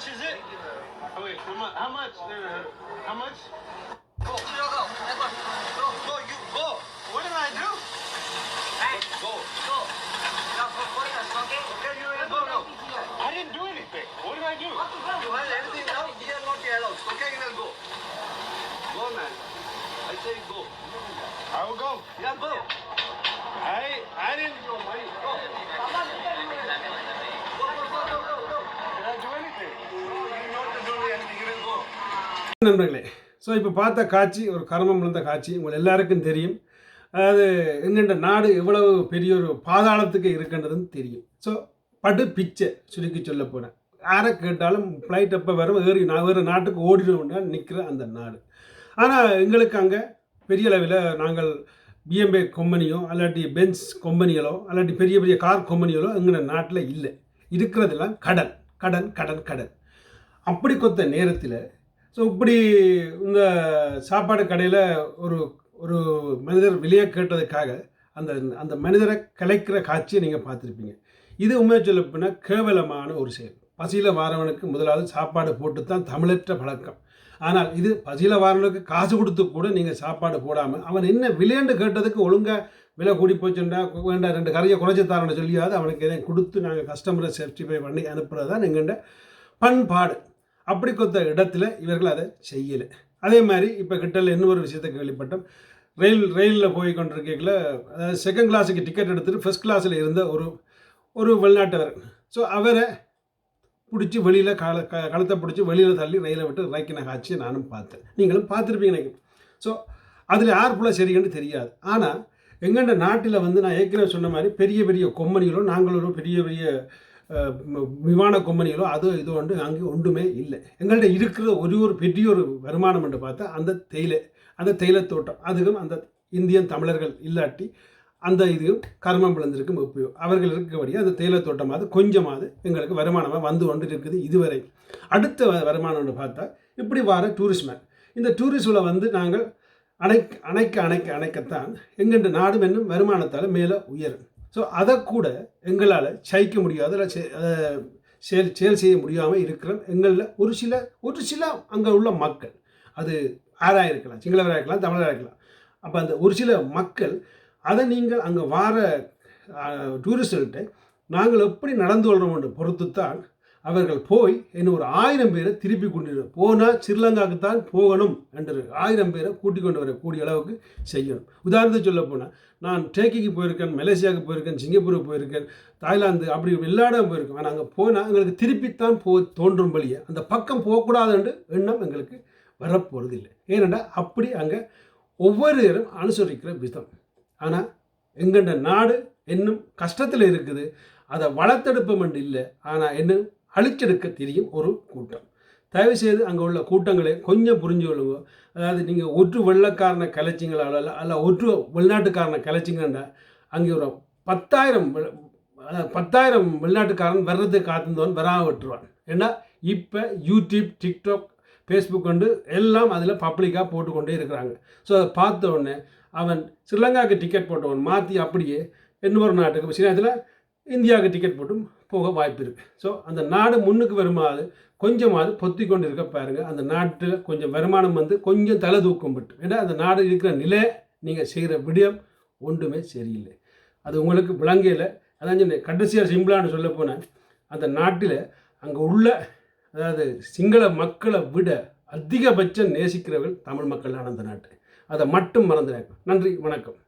much is it? Oh, wait, how much? How much? No, no, no. How much? Go, go, go. Go, Go, you go. What did I do? hey, go, go. Now for foreigners, okay? You Go, go. I didn't do anything. What did I do? You have anything now? We are not allowed. Okay, you will go. Go, man. I say go. I will go. Yeah, go. I I didn't. Go, go, நண்பர்களே so இப்போ பார்த்த காட்சி ஒரு கர்மம் விழுந்த காட்சி உங்கள் எல்லாருக்கும் தெரியும். அதாவது எங்கெண்ட நாடு எவ்வளவு பெரிய ஒரு பாதாளத்துக்கு இருக்கின்றதுன்னு தெரியும். ஸோ படு பிச்சை சுருக்கி சொல்ல போனேன் யாரை கேட்டாலும் ஃப்ளைட் எப்போ வரும்? ஏறி நான் வேறு நாட்டுக்கு ஓடிடுவோம்னா நிற்கிற அந்த நாடு. ஆனால் எங்களுக்கு அங்கே பெரிய அளவில் நாங்கள் பிஎம்பே கம்பெனியோ அல்லாட்டி பென்ஸ் கம்பெனிகளோ அல்லாட்டி பெரிய பெரிய கார் கம்பெனிகளோ எங்கள் நாட்டில் இல்லை. இருக்கிறதெல்லாம் கடன் கடன் கடன் கடன் அப்படி கொத்த நேரத்தில் ஸோ இப்படி இந்த சாப்பாடு கடையில் ஒரு ஒரு மனிதர் வெளியே கேட்டதுக்காக அந்த அந்த மனிதரை கலைக்கிற காட்சியை நீங்கள் பார்த்துருப்பீங்க. இது உண்மையை சொல்ல போனால் கேவலமான ஒரு செயல். பசியில் வாரவனுக்கு முதலாவது சாப்பாடு போட்டு தான் தமிழற்ற பழக்கம். ஆனால் இது பசியில் வாரவனுக்கு காசு கொடுத்து கூட நீங்கள் சாப்பாடு போடாமல் அவன் என்ன விளையாண்டு கேட்டதுக்கு ஒழுங்காக விலை கூடி போச்சுண்டா வேண்டாம் ரெண்டு கரையை குறைச்சி தரணும்னு சொல்லியாவது அவனுக்கு எதையும் கொடுத்து நாங்கள் கஸ்டமரை சேஃப்டிஃபை பண்ணி அனுப்புகிறது தான் எங்கள்கிட்ட பண்பாடு. அப்படி கொத்த இடத்துல இவர்கள் அதை செய்யலை. அதே மாதிரி இப்போ கிட்டல இன்னொரு விஷயத்தை கேள்விப்பட்டோம் ரயில் ரயிலில் போய் கொண்டிருக்கல செகண்ட் கிளாஸுக்கு டிக்கெட் எடுத்துட்டு ஃபர்ஸ்ட் கிளாஸில் இருந்த ஒரு ஒரு வெளிநாட்டவர். ஸோ அவரை பிடிச்சி வெளியில் கால க கழுத்தை பிடிச்சி வெளியில் தள்ளி ரயிலை விட்டு இறக்கின காட்சியை நானும் பார்த்தேன். நீங்களும் பார்த்துருப்பீங்க எனக்கு ஸோ அதில் யார் போல சரிங்கன்னு தெரியாது. ஆனால் எங்கண்ட நாட்டில் வந்து நான் ஏற்கனவே சொன்ன மாதிரி பெரிய பெரிய கொம்பனிகளோ நாங்களும் பெரிய பெரிய விமான கம்பெனிகளோ அது இது வந்து அங்கே ஒன்றுமே இல்லை. எங்கள்கிட்ட இருக்கிற ஒரு ஒரு பெரிய ஒரு வருமானம் என்று பார்த்தா அந்த தேயிலை அந்த தேயிலை தோட்டம். அதுக்கும் அந்த இந்தியன் தமிழர்கள் இல்லாட்டி அந்த இதுவும் கர்மம் விழுந்திருக்கும் எப்பயோ அவர்கள் இருக்கபடி அந்த தேயிலை தோட்டமாவது கொஞ்சமாவது எங்களுக்கு வருமானமாக வந்து கொண்டு இருக்குது இதுவரை. அடுத்த வ- வருமானம்னு பார்த்தா இப்படி வர டூரிஸ்ட்மேன் இந்த டூரிஸ்டில் வந்து நாங்கள் அணைக்க அணைக்க அணைக்க அணைக்கத்தான் எங்கென்ற நாடும் என்னும் வருமானத்தால் மேலே உயரும். ஸோ அதை கூட எங்களால் சகிக்க முடியாது இல்லை அதை செயல் செயல் செய்ய முடியாமல் இருக்கிற எங்களில் ஒரு சில ஒரு சில அங்கே உள்ள மக்கள் அது ஆராக இருக்கலாம் சிங்களவராக இருக்கலாம் தமிழராக இருக்கலாம். அப்போ அந்த ஒரு சில மக்கள் அதை நீங்கள் அங்கே வார டூரிஸ்டர்கிட்ட நாங்கள் எப்படி நடந்து கொள்கிறோம் பொறுத்து தான் அவர்கள் போய் இன்னும் ஒரு ஆயிரம் பேரை திருப்பி கொண்டு போனால் ஸ்ரீலங்காவுக்கு தான் போகணும் என்று ஆயிரம் பேரை கூட்டிக் கொண்டு வரக்கூடிய அளவுக்கு செய்யணும். உதாரணத்துக்கு சொல்ல போனால் நான் டேக்கிக்கு போயிருக்கேன் மலேசியாவுக்கு போயிருக்கேன் சிங்கப்பூருக்கு போயிருக்கேன் தாய்லாந்து அப்படி எல்லா இடம் போயிருக்கேன். ஆனால் அங்கே போனால் எங்களுக்கு திருப்பித்தான் போ தோன்றும் வழியே. அந்த பக்கம் போகக்கூடாதுன்ற எண்ணம் எங்களுக்கு வரப்போகிறது இல்லை ஏனென்றால் அப்படி அங்கே ஒவ்வொரு இடம் அனுசரிக்கிற விதம். ஆனால் எங்கண்ட நாடு இன்னும் கஷ்டத்தில் இருக்குது. அதை வளர்த்தெடுப்போம் இல்லை. ஆனால் இன்னும் அழிச்செடுக்க தெரியும் ஒரு கூட்டம். தயவு செய்து அங்கே உள்ள கூட்டங்களை கொஞ்சம் புரிஞ்சு கொள்ளுங்க. அதாவது நீங்கள் ஒற்று வெள்ளக்காரனை கலைச்சிங்களா அல்ல அல்ல ஒற்று வெளிநாட்டுக்காரனை கலைச்சிங்கன்னா அங்கே ஒரு பத்தாயிரம் அதாவது பத்தாயிரம் வெளிநாட்டுக்காரன் வர்றதுக்கு காத்திருந்தவன் வராமல் விட்டுருவான். ஏன்னா இப்போ யூடியூப் டிக்டாக் ஃபேஸ்புக் கொண்டு எல்லாம் அதில் பப்ளிக்காக போட்டுக்கொண்டே இருக்கிறாங்க. ஸோ அதை பார்த்த உடனே அவன் ஸ்ரீலங்காவுக்கு டிக்கெட் போட்டவன் மாற்றி அப்படியே இன்னொரு நாட்டுக்கு சில நேரத்தில் இந்தியாவுக்கு டிக்கெட் போட்டும் போக வாய்ப்பு இருக்குது ஸோ அந்த நாடு முன்னுக்கு வருமாது கொஞ்சமாவது பொத்தி கொண்டு இருக்க பாருங்கள் அந்த நாட்டில் கொஞ்சம் வருமானம் வந்து கொஞ்சம் தலை தூக்கம் பட்டு. ஏன்னா அந்த நாடு இருக்கிற நிலை நீங்கள் செய்கிற விடயம் ஒன்றுமே சரியில்லை. அது உங்களுக்கு விளங்கையில் அதான் சொன்னேன் கடைசியாக சிம்பிளான்னு சொல்ல போனேன் அந்த நாட்டில் அங்கே உள்ள அதாவது சிங்கள மக்களை விட அதிகபட்சம் நேசிக்கிறவர்கள் தமிழ் மக்களான அந்த நாட்டு. அதை மட்டும் மறந்துடாங்க நன்றி வணக்கம்.